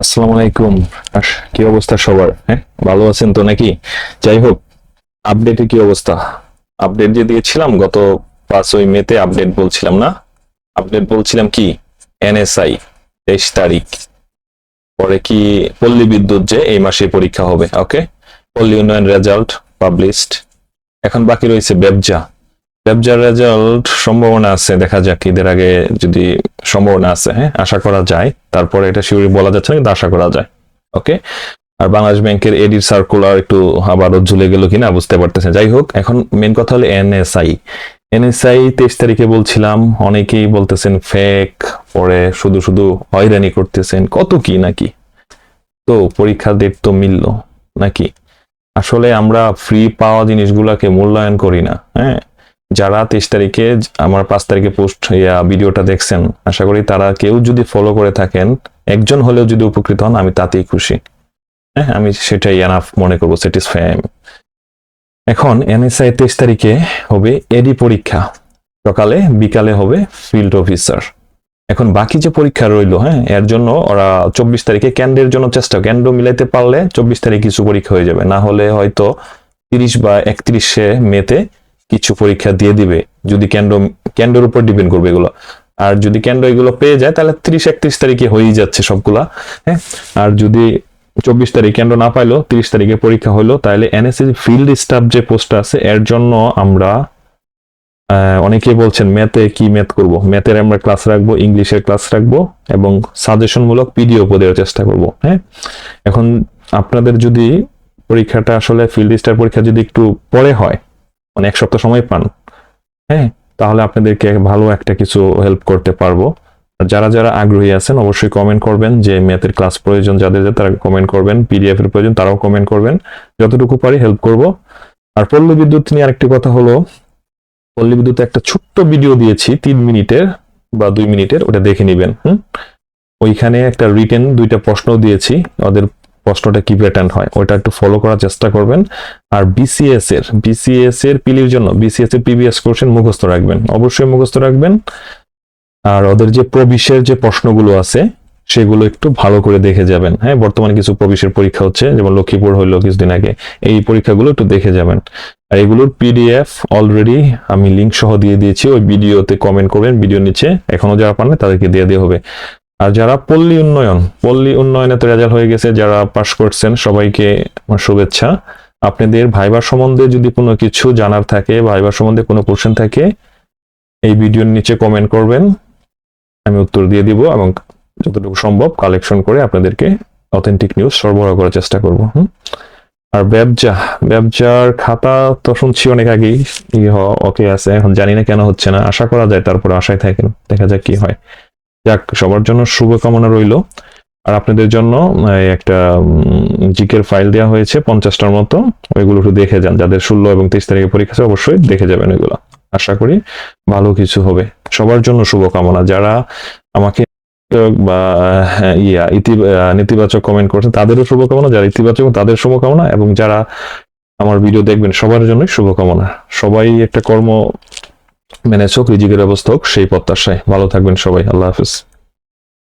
আসসালামু আলাইকুম। কি অবস্থা সবার? হ্যাঁ ভালো আছেন তো নাকি? যাই হোক আপডেটে কি অবস্থা? আপডেট যে দিয়েছিলাম, গত পাঁচই মেতে আপডেট বলছিলাম না? আপডেট বলছিলাম কি? এনএসআই তেইশ তারিখ। পরে কি পল্লী বিদ্যুৎ যে এই মাসে পরীক্ষা হবে ওকে পল্লী উন্নয়ন রেজাল্ট পাবলিশড এখন বাকি রয়েছে ব্যবজা ব্যবজার রেজাল্ট সম্ভাবনা আছে, দেখা যাক ঈদের আগে যদি সম্ভাবনা আছে হ্যাঁ? আশা করা যায়। তারপরে এটা শিউরি বলা যাচ্ছে না, কিন্তু আশা করা যায়। ওকে আর বাংলাদেশ ব্যাংকের এডির সার্কুলার একটু আবারও ঝুলে গেল কিনা বুঝতে পারতেছে যাই হোক, এখন মেন কথা হলো এনএসআই এনএসআই তেইশ তারিখে বলছিলাম, অনেকেই বলতেছেন ফেক পরে শুধু শুধু হয়রানি করতেছেন। কত কি নাকি? তো পরীক্ষা ডেট তো মিললো নাকি? আসলে আমরা ফ্রি পাওয়া জিনিসগুলোকে মূল্যায়ন করি না হ্যাঁ? যারা তেইশ তারিখে আমার পাঁচ তারিখে পোস্ট ইয়া ভিডিওটা দেখছেন, আশা করি তারা কেউ যদি ফলো করে থাকেন, একজন হলেও যদি উপকৃত হন, আমি তাতেই খুশি। হ্যাঁ আমি সেটাই এনাফ মনে করব স্যাটিসফাই এখন এনএসআই তেইশ তারিখে হবে এডি পরীক্ষা। সকালে, বিকালে হবে ফিল্ড অফিসার এখন বাকি যে পরীক্ষা রইল হ্যাঁ এর জন্য ওরা চব্বিশ তারিখে ক্যান্ডের জন্য চেষ্টা ক্যান্ডো মিলাইতে পারলে চব্বিশ তারিখ কিছু পরীক্ষা হয়ে যাবে। না হলে হয়তো তিরিশ বা একত্রিশে মেতে কিছু পরীক্ষা দিয়ে দিবে। যদি ক্যান্ডো ক্যান্ডোর উপর ডিপেন্ড করবে এগুলো। আর যদি ক্যান্ডো এগুলো পেয়ে যায় তাহলে তিরিশ একত্রিশ তারিখে হয়েই যাচ্ছে সবগুলা হ্যাঁ? আর যদি চব্বিশ তারিখ ক্যান্ডো না পাইলো তিরিশ তারিখে পরীক্ষা হলো তাহলে এনএসএস ফিল্ড স্টাফ যে পোস্টটা আছে এর জন্য আমরা আহ, অনেকেই বলছেন ম্যাথে কি ম্যাথ করব? ম্যাথের আমরা ক্লাস রাখব ইংলিশের ক্লাস রাখব এবং সাজেশনমূলক পিডিও দেওয়ার চেষ্টা করব হ্যাঁ? এখন আপনাদের যদি পরীক্ষাটা আসলে ফিল্ড স্টার পরীক্ষা যদি একটু পরে হয় মানে এক সপ্তাহ সময় পান হ্যাঁ? তাহলে আপনাদেরকে ভালো একটা কিছু হেল্প করতে পারব। যারা যারা আগ্রহী আছেন, অবশ্যই কমেন্ট করবেন যে ম্যাথের ক্লাস প্রয়োজন যাদের যাদের, তারা কমেন্ট করবেন। পিডিএফ এর প্রয়োজন, তারাও কমেন্ট করবেন। যতটুকু পারি হেল্প করব। আর পল্লী বিদ্যুৎ নিয়ে আরেকটি কথা হলো, পল্লী বিদ্যুতে একটা ছোট্ট ভিডিও দিয়েছি, তিন মিনিটের বা দুই মিনিটের, ওটা দেখে নেবেন, হুম? ওইখানে একটা রিটেন দুইটা প্রশ্ন দিয়েছি, ওদের প্রশ্নটা কি প্যাটার্ন হয়, ওইটা একটু ফলো করার চেষ্টা করবেন। আর বিসিএস এর বিসিএস এর পিলির জন্য বিসিএস এর পিবিএস কোশ্চেন মুখস্থ রাখবেন, অবশ্যই মুখস্থ রাখবেন। আর ওদের যে প্রবিশের যে প্রশ্নগুলো আছে, সেগুলো একটু ভালো করে দেখে যাবেন। হ্যাঁ বর্তমানে কিছু প্রবিশের পরীক্ষা হচ্ছে, যেমন লক্ষ্মীপুর হইল কিছুদিন আগে, এই পরীক্ষাগুলো একটু দেখে যাবেন। আর এগুলোর পিডিএফ অলরেডি আমি লিঙ্ক সহ দিয়ে দিয়েছি, ওই ভিডিওতে কমেন্ট করবেন ভিডিও নিচে, এখনও যারা পান তাদেরকে দিয়ে দেওয়া হবে। আর যারা পল্লী উন্নয়ন, পল্লী উন্নয়নে তো রেজাল্ট হয়ে গেছে, যারা পাশ করছেন, সবাইকে আমার শুভেচ্ছা। আপনাদের ভাইবার সম্বন্ধে যদি কোনো কিছু জানার থাকে ভাইবার সম্বন্ধে কোনো কোশ্চেন থাকে, এই ভিডিওর নিচে কমেন্ট করবেন। আমি উত্তর দিয়ে দিব এবং যতটুকু সম্ভব কালেকশন করে আপনাদেরকে অথেন্টিক নিউজ সরবরাহ করার চেষ্টা করব আর ব্যবসা ব্যবসার খাতা তো শুনছি অনেক আগেই ওকে আছে, এখন জানি না কেন হচ্ছে না, আশা করা যায় তারপরে আশায় থাকেন, দেখা যাক কি হয়। যাক, সবার জন্য শুভকামনা রইল। আর আপনাদের জন্য একটা জিকের ফাইল দেওয়া হয়েছে পঞ্চাশটার মতো। ওইগুলো একটু দেখে যান। যাদের ষোলো এবং তেইশ তারিখে পরীক্ষা আছে, অবশ্যই দেখে যাবেন ওইগুলো। আশা করি ভালো কিছু হবে। সবার জন্য শুভকামনা। যারা আমাকে বা ইয়া, ইতি নেতিবাচক কমেন্ট করছেন, তাদেরও শুভকামনা। যারা ইতিবাচক, তাদের শুভকামনা। এবং যারা আমার ভিডিও দেখবেন, সবার জন্যই শুভকামনা। সবাই একটা কর্ম ম্যানেজ হোক রিজিকের ব্যবস্থা হোক সেই প্রত্যাশায় ভালো থাকবেন সবাই আল্লাহ হাফিজ